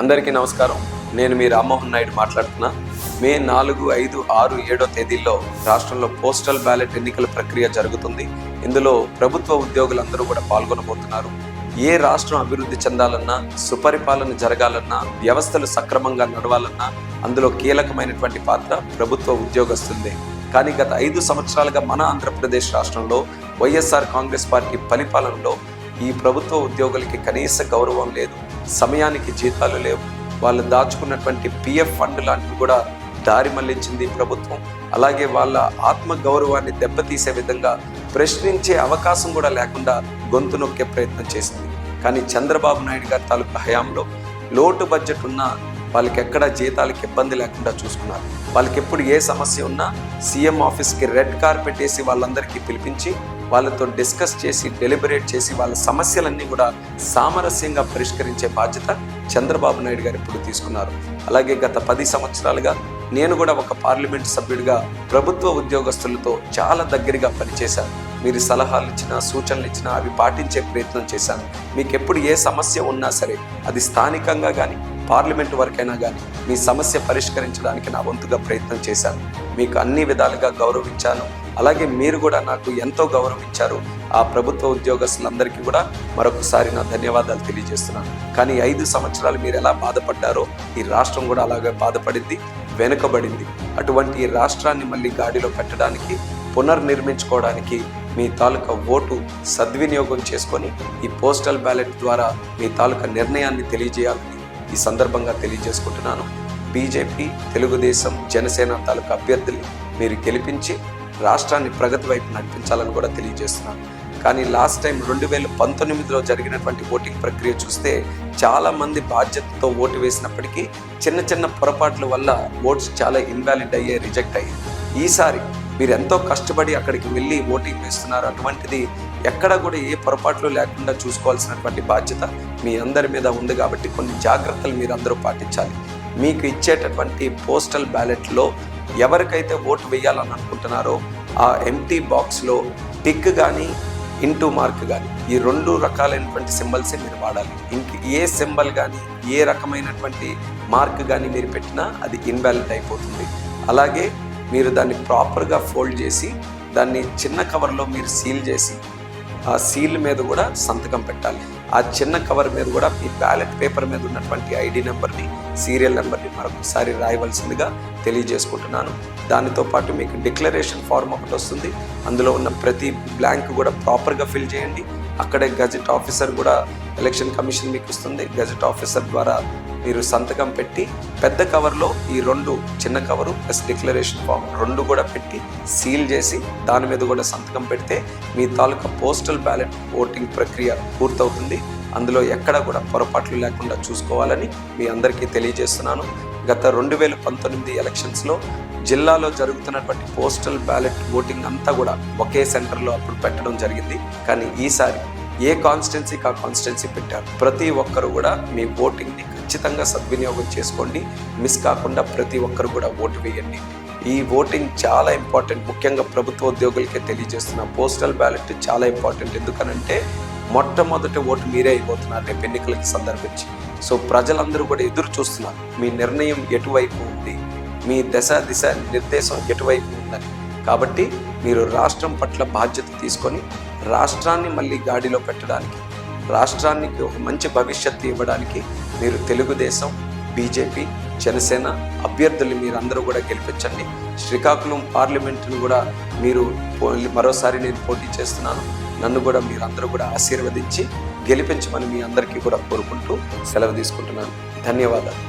అందరికీ నమస్కారం. నేను మీ రామ్మోహన్ నాయుడు మాట్లాడుతున్నా. మే నాలుగు ఐదు ఆరు ఏడో తేదీల్లో రాష్ట్రంలో పోస్టల్ బ్యాలెట్ ఎన్నికల ప్రక్రియ జరుగుతుంది. ఇందులో ప్రభుత్వ ఉద్యోగులందరూ కూడా పాల్గొనబోతున్నారు. ఏ రాష్ట్రం అభివృద్ధి చెందాలన్నా సుపరిపాలన జరగాలన్నా వ్యవస్థలు సక్రమంగా నడవాలన్నా అందులో కీలకమైనటువంటి పాత్ర ప్రభుత్వ ఉద్యోగస్తుంది కానీ గత ఐదు సంవత్సరాలుగా మన ఆంధ్రప్రదేశ్ రాష్ట్రంలో వైఎస్ఆర్ కాంగ్రెస్ పార్టీ పరిపాలనలో ఈ ప్రభుత్వ ఉద్యోగులకి కనీస గౌరవం లేదు. సమయానికి జీతాలు లేవు. వాళ్ళు దాచుకున్నటువంటి పిఎఫ్ ఫండ్ లాంటివి కూడా దారి మళ్ళించింది ప్రభుత్వం. అలాగే వాళ్ళ ఆత్మ గౌరవాన్ని దెబ్బతీసే విధంగా ప్రశ్నించే అవకాశం కూడా లేకుండా గొంతు నొక్కే ప్రయత్నం చేసింది. కానీ చంద్రబాబు నాయుడు గారి తాలూకా హయాంలో లోటు బడ్జెట్ ఉన్న వాళ్ళకి ఎక్కడ జీతాలకి ఇబ్బంది లేకుండా చూసుకున్నారు. వాళ్ళకి ఎప్పుడు ఏ సమస్య ఉన్నా సీఎం ఆఫీస్కి రెడ్ కార్పెట్ వేసి వాళ్ళందరికీ పిలిపించి వాళ్ళతో డిస్కస్ చేసి డెలిబరేట్ చేసి వాళ్ళ సమస్యలన్నీ కూడా సామరస్యంగా పరిష్కరించే బాధ్యత చంద్రబాబు నాయుడు గారు ఇప్పుడు తీసుకున్నారు. అలాగే గత పది సంవత్సరాలుగా నేను కూడా ఒక పార్లమెంట్ సభ్యుడిగా ప్రభుత్వ ఉద్యోగస్తులతో చాలా దగ్గరగా పనిచేశాను. మీరు సలహాలు ఇచ్చినా సూచనలు ఇచ్చినా అవి పాటించే ప్రయత్నం చేశాను. మీకు ఎప్పుడు ఏ సమస్య ఉన్నా సరే అది స్థానికంగా కానీ పార్లమెంట్ వరకైనా కానీ మీ సమస్య పరిష్కరించడానికి నా వంతుగా ప్రయత్నం చేశాను. మీకు అన్ని విధాలుగా గౌరవించాను. అలాగే మీరు కూడా నాకు ఎంతో గౌరవించారు. ఆ ప్రభుత్వ ఉద్యోగస్తులందరికీ కూడా మరొకసారి నా ధన్యవాదాలు తెలియజేస్తున్నాను. కానీ ఐదు సంవత్సరాలు మీరు ఎలా బాధపడ్డారో ఈ రాష్ట్రం కూడా అలాగే బాధపడింది వెనుకబడింది. అటువంటి ఈ రాష్ట్రాన్ని మళ్ళీ గాడిలో పెట్టడానికి పునర్నిర్మించుకోవడానికి మీ తాలూకా ఓటు సద్వినియోగం చేసుకొని ఈ పోస్టల్ బ్యాలెట్ ద్వారా మీ తాలూకా నిర్ణయాన్ని తెలియజేయాలని ఈ సందర్భంగా తెలియజేసుకుంటున్నాను. బీజేపీ తెలుగుదేశం జనసేన తాలూకా అభ్యర్థులు మీరు గెలిపించి రాష్ట్రాన్ని ప్రగతి వైపు నడిపించాలని కూడా తెలియజేస్తున్నాను. కానీ లాస్ట్ టైం రెండు వేల పంతొమ్మిదిలో జరిగినటువంటి ఓటింగ్ ప్రక్రియ చూస్తే చాలామంది బాధ్యతతో ఓటు వేసినప్పటికీ చిన్న చిన్న పొరపాట్ల వల్ల ఓట్స్ చాలా ఇన్వాలిడ్ అయ్యే రిజెక్ట్ అయ్యాయి. ఈసారి మీరు ఎంతో కష్టపడి అక్కడికి వెళ్ళి ఓటింగ్ వేస్తున్నారు. అటువంటిది ఎక్కడ కూడా ఏ పొరపాట్లు లేకుండా చూసుకోవాల్సినటువంటి బాధ్యత మీ అందరి మీద ఉంది కాబట్టి కొన్ని జాగ్రత్తలు మీరు అందరూ పాటించాలి. మీకు ఇచ్చేటటువంటి పోస్టల్ బ్యాలెట్లో ఎవరికైతే ఓటు వేయాలని అనుకుంటున్నారో ఆ ఎంటీ బాక్స్లో టిక్ కానీ ఇంటూ మార్క్ కానీ ఈ రెండు రకాలైనటువంటి సింబల్సే మీరు వాడాలి. ఇంక ఏ సింబల్ కానీ ఏ రకమైనటువంటి మార్క్ కానీ మీరు పెట్టినా అది ఇన్వాలిడ్ అయిపోతుంది. అలాగే మీరు దాన్ని ప్రాపర్గా ఫోల్డ్ చేసి దాన్ని చిన్న కవర్లో మీరు సీల్ చేసి ఆ సీల్ మీద కూడా సంతకం పెట్టాలి. ఆ చిన్న కవర్ మీద కూడా మీ బ్యాలెట్ పేపర్ మీద ఉన్నటువంటి ఐడి నెంబర్ని సీరియల్ నెంబర్ని మరొకసారి రాయవలసిందిగా తెలియజేసుకుంటున్నాను. దానితో పాటు మీకు డిక్లరేషన్ ఫార్మ్ ఒకటి వస్తుంది. అందులో ఉన్న ప్రతి బ్లాంక్ కూడా ప్రాపర్గా ఫిల్ చేయండి. అక్కడే గజెట్ ఆఫీసర్ కూడా ఎలక్షన్ కమిషన్ మీకు ఇస్తుంది. గజెట్ ఆఫీసర్ ద్వారా మీరు సంతకం పెట్టి పెద్ద కవర్లో ఈ రెండు చిన్న కవరు ప్లస్ డిక్లరేషన్ ఫామ్ రెండు కూడా పెట్టి సీల్ చేసి దాని మీద కూడా సంతకం పెడితే మీ తాలూకా పోస్టల్ బ్యాలెట్ ఓటింగ్ ప్రక్రియ పూర్తవుతుంది. అందులో ఎక్కడ కూడా పొరపాట్లు లేకుండా చూసుకోవాలని మీ అందరికీ తెలియజేస్తున్నాను. గత రెండు వేల పంతొమ్మిది ఎలక్షన్స్లో జిల్లాలో జరుగుతున్నటువంటి పోస్టల్ బ్యాలెట్ ఓటింగ్ అంతా కూడా ఒకే సెంటర్లో అప్పుడు పెట్టడం జరిగింది. కానీ ఈసారి ఏ కాన్స్టిట్యున్సీకి ఆ కాన్స్టిట్యున్సీ పెట్టారు? ప్రతి ఒక్కరు కూడా మీ ఓటింగ్ని ఖచ్చితంగా సద్వినియోగం చేసుకోండి. మిస్ కాకుండా ప్రతి ఒక్కరు కూడా ఓటు వేయండి. ఈ ఓటింగ్ చాలా ఇంపార్టెంట్. ముఖ్యంగా ప్రభుత్వ ఉద్యోగులకే తెలియజేస్తున్న పోస్టల్ బ్యాలెట్ చాలా ఇంపార్టెంట్. ఎందుకనంటే మొట్టమొదటి ఓటు మీరే అయిపోతున్నారు రేపు ఎన్నికలకి సందర్భించి. సో ప్రజలందరూ కూడా ఎదురు చూస్తున్నారు. మీ నిర్ణయం ఎటువైపు ఉంది? మీ దశ దిశ నిర్దేశం ఎటువైపు ఉందని. కాబట్టి మీరు రాష్ట్రం పట్ల బాధ్యత తీసుకొని రాష్ట్రాన్ని మళ్ళీ గాడిలో పెట్టడానికి రాష్ట్రానికి ఒక మంచి భవిష్యత్తు ఇవ్వడానికి మీరు తెలుగుదేశం బీజేపీ జనసేన అభ్యర్థులు మీరందరూ కూడా గెలిపించండి. శ్రీకాకుళం పార్లమెంటును కూడా మీరు మరోసారి నేను పోటీ చేస్తున్నాను. నన్ను కూడా మీరందరూ కూడా ఆశీర్వదించి గెలిపించమని మీ అందరికీ కూడా కోరుకుంటూ సెలవు తీసుకుంటున్నాను. ధన్యవాదాలు.